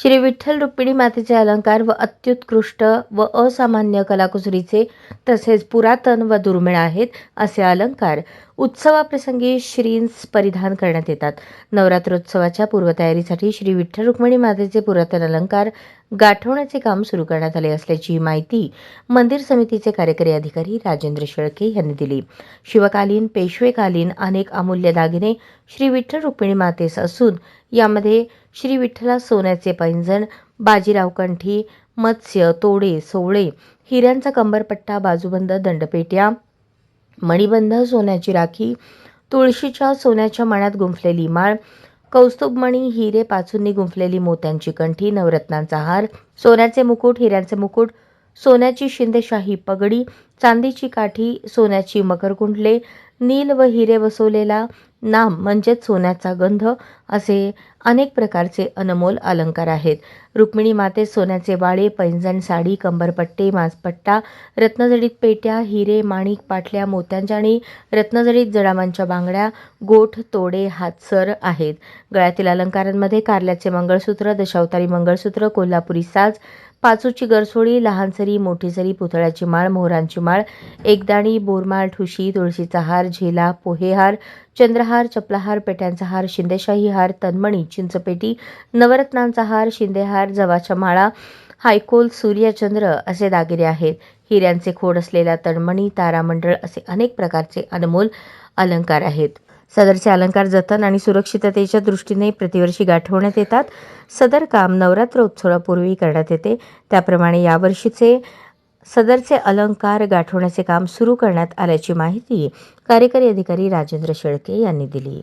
श्री विठ्ठल रुक्मिणी मातेचे अलंकार व अत्युत्कृष्ट व असामान्य कलाकुसरीचे तसेच पुरातन व दुर्मिळ आहेत असे अलंकार. उत्सवाप्रसंगी श्रींस परिधान करण्यात येतात. नवरात्रोत्सवाच्या पूर्वतयारीसाठी श्री विठ्ठल रुक्मिणी मातेचे पुरातन अलंकार गाठवण्याचे काम सुरू करण्यात आले असल्याची माहिती मंदिर समितीचे कार्यकारी अधिकारी राजेंद्र शेळके यांनी दिली. शिवकालीन पेशवेकालीन अनेक अमूल्य दागिने श्री विठ्ठल रुक्मिणी मातेस असून यामध्ये श्री विठ्ठला सोन्याचे पैंजण बाजीराव कंठी मत्स्य तोडे सोवळे हिऱ्यांचा कंबरपट्टा बाजूबंद दंडपेट्या मणिबंध सोन्याची राखी तुळशीच्या सोन्याच्या मण्यात गुंफलेली माळ कौस्तुभमणी हिरे पाचूंनी गुंफलेली मोत्यांची कंठी नवरत्नांचा हार सोन्याचे मुकुट हिऱ्यांचे मुकुट सोन्याची शिंदेशाही पगडी चांदीची काठी सोन्याची मकरकुंडले नील व हिरे वसवलेला नाम म्हणजेच सोन्याचा गंध असे अनेक प्रकारचे अनमोल अलंकार आहेत. रुक्मिणी माते सोन्याचे वाळे पैंजण साडी कंबरपट्टे माजपट्टा रत्नजडीत पेट्या हिरे माणिक पाटल्या मोत्यांच्या आणि रत्नजडीत जडामांच्या बांगड्या गोठ तोडे हातसर आहेत. गळ्यातील अलंकारांमध्ये कारल्याचे मंगळसूत्र दशावतारी मंगळसूत्र कोल्हापुरी साज पाचूची गरसोळी लहान सरी मोठी सरी पुतळ्याची माळ मोहरांची माळ एकदाणी बोरमाळ ठुशी तुळशीचा हार झेला पोहेहार चंद्रहार चपलाहार पेट्यांचा हार शिंदेशाही हार तन्मणी चिंचपेटी नवरत्नांचा हार शिंदेहार जवाच्या माळा हायकोल सूर्यचंद्र असे दागिने आहेत. हिऱ्यांचे खोड असलेल्या तन्मणी तारामंडळ असे अनेक प्रकारचे अनमोल अलंकार आहेत. सदरचे अलंकार जतन आणि सुरक्षिततेच्या दृष्टीने प्रतिवर्षी गाठवण्यात येतात. सदर काम नवरात्र उत्सवापूर्वी करण्यात येते. त्याप्रमाणे यावर्षीचे सदरचे अलंकार गाठवण्याचे काम सुरू करण्यात आल्याची माहिती कार्यकारी अधिकारी राजेंद्र शेळके यांनी दिली.